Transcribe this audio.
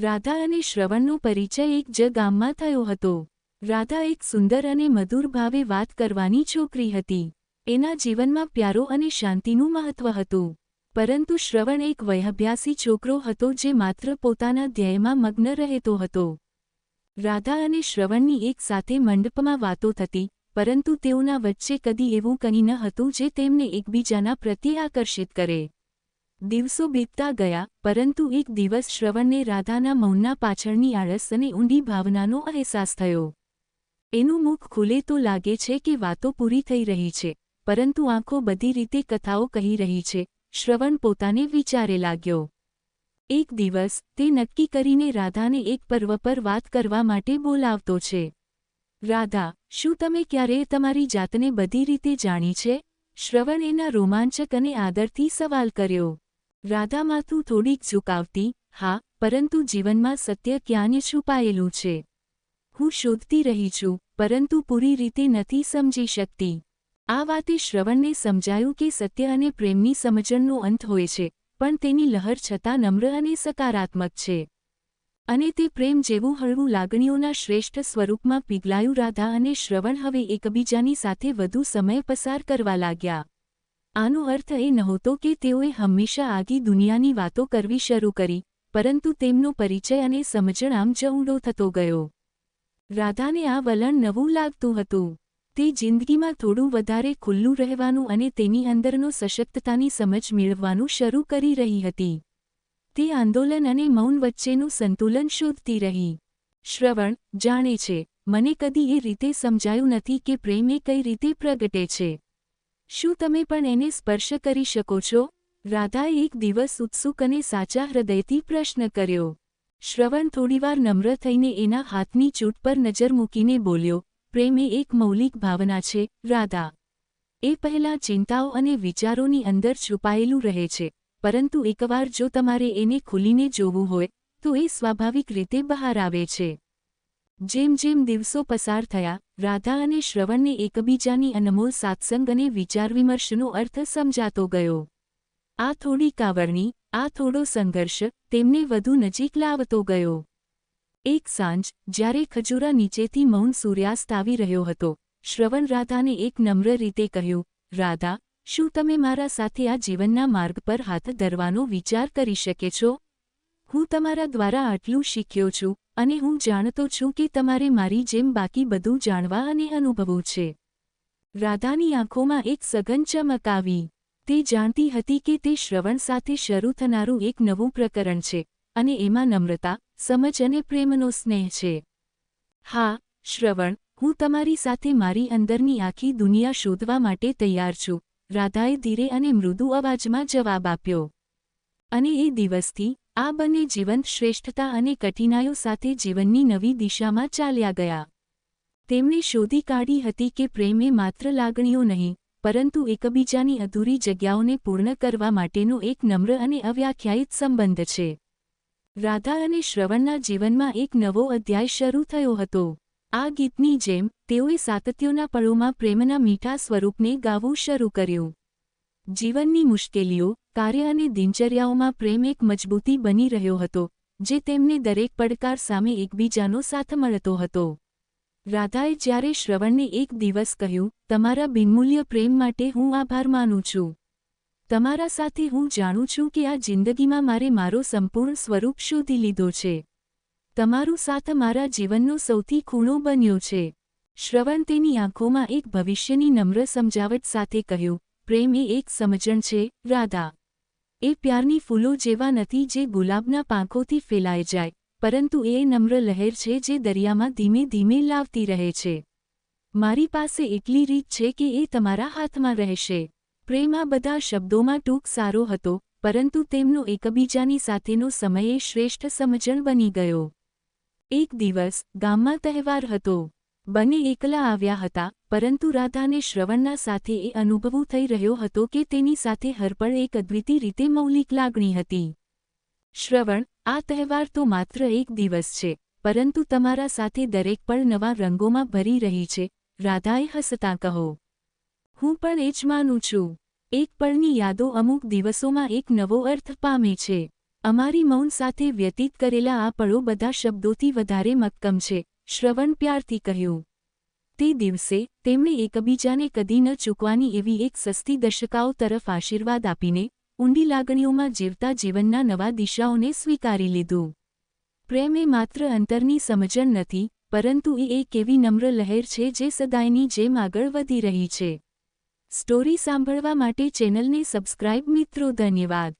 રાધા અને શ્રવણનો પરિચય એક જ ગામમાં થયો હતો. રાધા એક સુંદર અને મધુર ભાવે વાત કરવાની છોકરી હતી. એના જીવનમાં પ્યારો અને શાંતિનું મહત્વ હતું. પરંતુ શ્રવણ એક વયભ્યાસી છોકરો હતો જે માત્ર પોતાના ધ્યેયમાં મગ્ન રહેતો હતો. રાધા અને શ્રવણની એક સાથે મંડપમાં વાતો થતી, પરંતુ તેઓના વચ્ચે કદી એવું કંઈ ન હતું જે તેમને એકબીજાના પ્રત્યે આકર્ષિત કરે. દિવસો બીતતા ગયા, પરંતુ એક દિવસ શ્રવણને રાધાના મૌનના પાછળની આળસ અને ઊંડી ભાવનાનો અહેસાસ થયો. એનું મુખ ખુલે તો લાગે છે કે વાતો પૂરી થઈ રહી છે, પરંતુ આંખો બધી રીતે કથાઓ કહી રહી છે, શ્રવણ પોતાને વિચારે લાગ્યો. એક દિવસ, તે નક્કી કરીને રાધાને એક પર્વ પર વાત કરવા માટે બોલાવતો છે. રાધા, શું તમે ક્યારેય તમારી જાતને બધી રીતે જાણી છે? શ્રવણ એના રોમાંચક અને આદરથી સવાલ કર્યો. રાધા તું થોડીક ઝુકાવતી, હા, પરંતુ જીવનમાં સત્ય ક્યાંય છુપાયેલું છે. હું શોધતી રહી છું, પરંતુ પૂરી રીતે નથી સમજી શકતી. આ વાતે શ્રવણને સમજાયું કે સત્ય અને પ્રેમની સમજણનો અંત હોય છે, પણ તેની લહર છતાં નમ્ર અને સકારાત્મક છે. અને તે પ્રેમ જેવું હળવું લાગણીઓના શ્રેષ્ઠ સ્વરૂપમાં પીગલાયું રાધા અને શ્રવણ હવે એકબીજાની સાથે વધુ સમય પસાર કરવા લાગ્યા. આનો અર્થ એ નહોતો કે તેઓએ હંમેશા આગી દુનિયાની વાતો કરવી શરૂ કરી, પરંતુ તેમનો પરિચય અને સમજણ આમ જ થતો ગયો. રાધાને આ વલણ નવું લાગતું હતું. તે જિંદગીમાં થોડું વધારે ખુલ્લું રહેવાનું અને તેની અંદરનો સશક્તતાની સમજ મેળવવાનું શરૂ કરી રહી હતી. તે આંદોલન અને મૌન વચ્ચેનું સંતુલન શોધતી રહી. શ્રવણ, જાણે છે, મને કદી એ રીતે સમજાયું નથી કે પ્રેમ એ કઈ રીતે પ્રગટે છે. શું તમે પણ એને સ્પર્શ કરી શકો છો? રાધાએ એક દિવસ ઉત્સુક અને સાચા હૃદયથી પ્રશ્ન કર્યો. શ્રવણ થોડીવાર નમ્ર થઈને એના હાથની ચૂંટ પર નજર મૂકીને બોલ્યો, પ્રેમ એ એક મૌલિક ભાવના છે, રાધા. એ પહેલાં ચિંતાઓ અને વિચારોની અંદર છુપાયેલું રહે છે. પરંતુ એકવાર જો તમારે એને ખુલીને જોવું હોય, તો એ સ્વાભાવિક રીતે બહાર આવે છે. જેમ જેમ દિવસો પસાર થયા, રાધા અને શ્રવણને એકબીજાની અનમોલ સાત્સંગ અને વિચારવિમર્શનો અર્થ સમજાતો ગયો. આ થોડી કાવરણી, આ થોડો સંઘર્ષ, તેમને વધુ નજીક લાવતો ગયો. એક સાંજ, જ્યારે ખજૂરા નીચેથી મૌન સૂર્યાસ્ત આવી રહ્યો હતો, શ્રવણ રાધાને એક નમ્ર રીતે કહ્યું, રાધા, શું તમે મારા સાથે આ જીવનના માર્ગ પર હાથ ધરવાનો વિચાર કરી શકે છો? હું તમારા દ્વારા આટલું શીખ્યો છું અને હું જાણતો છું કે તમારે મારી જેમ બાકી બધું જાણવા અને અનુભવવું છે. રાધાની આંખોમાં એક સઘન ચમક આવી. તે જાણતી હતી કે તે શ્રવણ સાથે શરૂ થનારું એક નવું પ્રકરણ છે અને એમાં નમ્રતા, સમજ અને પ્રેમનો સ્નેહ છે. હા, શ્રવણ, હું તમારી સાથે મારી અંદરની આખી દુનિયા શોધવા માટે તૈયાર છું. રાધાએ ધીરે અને મૃદુ અવાજમાં જવાબ આપ્યો. અને એ દિવસથી આ બંને જીવંત, શ્રેષ્ઠતા અને કઠિનાઈઓ સાથે જીવનની નવી દિશામાં ચાલ્યા ગયા. તેમણે શોધી કાઢી હતી કે પ્રેમ માત્ર લાગણીઓ નહીં, પરંતુ એકબીજાની અધૂરી જગ્યાઓને પૂર્ણ કરવા માટેનો એક નમ્ર અને અવ્યાખ્યાયિત સંબંધ છે. રાધા અને શ્રવણના જીવનમાં એક નવો અધ્યાય શરૂ થયો હતો. આ ગીતની જેમ, તેઓએ સાતત્યોના પળોમાં પ્રેમના મીઠા સ્વરૂપને ગાવું શરૂ કર્યું. જીવનની મુશ્કેલીઓ, કાર્ય અને દિનચર્યાઓમાં પ્રેમ એક મજબૂતી બની રહ્યો હતો, જે તેમને દરેક પડકાર સામે એકબીજાનો સાથ મળતો હતો. રાધાએ જ્યારે શ્રવણને એક દિવસ કહ્યું, તમારા બિનમૂલ્ય પ્રેમ માટે હું આભાર માનું છું. તમારા સાથે હું જાણું છું કે આ જિંદગીમાં મારે મારો સંપૂર્ણ સ્વરૂપ શોધી લીધો છે. તમારું સાથ મારા જીવનનો સૌથી ખૂણો બન્યો છે. શ્રવણ તેની આંખોમાં એક ભવિષ્યની નમ્ર સમજાવટ સાથે કહ્યું પ્રેમ એ એક સમજણ છે, રાધા. એ પ્યારની ફૂલો જેવા નથી જે ગુલાબના પાંખોથી ફેલાઈ જાય, પરંતુ એ નમ્ર લહેર છે જે દરિયામાં ધીમે ધીમે લાવતી રહે છે. મારી પાસે એટલી રીત છે કે એ તમારા હાથમાં રહેશે. પ્રેમ આ બધા શબ્દોમાં ટૂંક સારો હતો, પરંતુ તેમનો એકબીજાની સાથેનો સમય શ્રેષ્ઠ સમજણ બની ગયો. એક દિવસ ગામમાં તહેવાર હતો. બંને એકલા આવ્યા હતા પરંતુ રાધાને શ્રવણના સાથે એ અનુભવું થઈ રહ્યો હતો કે તેની સાથે હરપળ એક અદ્વિતી રીતે મૌલિક લાગણી હતી. શ્રવણ, આ તહેવાર તો માત્ર એક દિવસ છે, પરંતુ તમારા સાથે દરેક પળ નવા રંગોમાં ભરી રહી છે, રાધાએ હસતા કહો. હું પણ એ જ માનું છું. એક પળની યાદો અમુક દિવસોમાં એક નવો અર્થ પામે છે. અમારી મૌન સાથે વ્યતીત કરેલા આ પળો બધા શબ્દોથી વધારે મક્કમ છે, શ્રવણ પ્યારથી કહ્યું. તે દિવસે, તેમણે એકબીજાને કદી ન ચૂકવાની એવી એક સસ્તી દશકાઓ તરફ આશીર્વાદ આપીને, ઊંડી લાગણીઓમાં જીવતા જીવનના નવા દિશાઓને સ્વીકારી લીધું. પ્રેમ એ માત્ર અંતરની સમજણ નથી, પરંતુ એ એક એવી નમ્ર લહેર છે જે સદાયની જેમ આગળ વધી રહી છે. સ્ટોરી સાંભળવા માટે ચેનલને સબસ્ક્રાઇબ મિત્રો, ધન્યવાદ.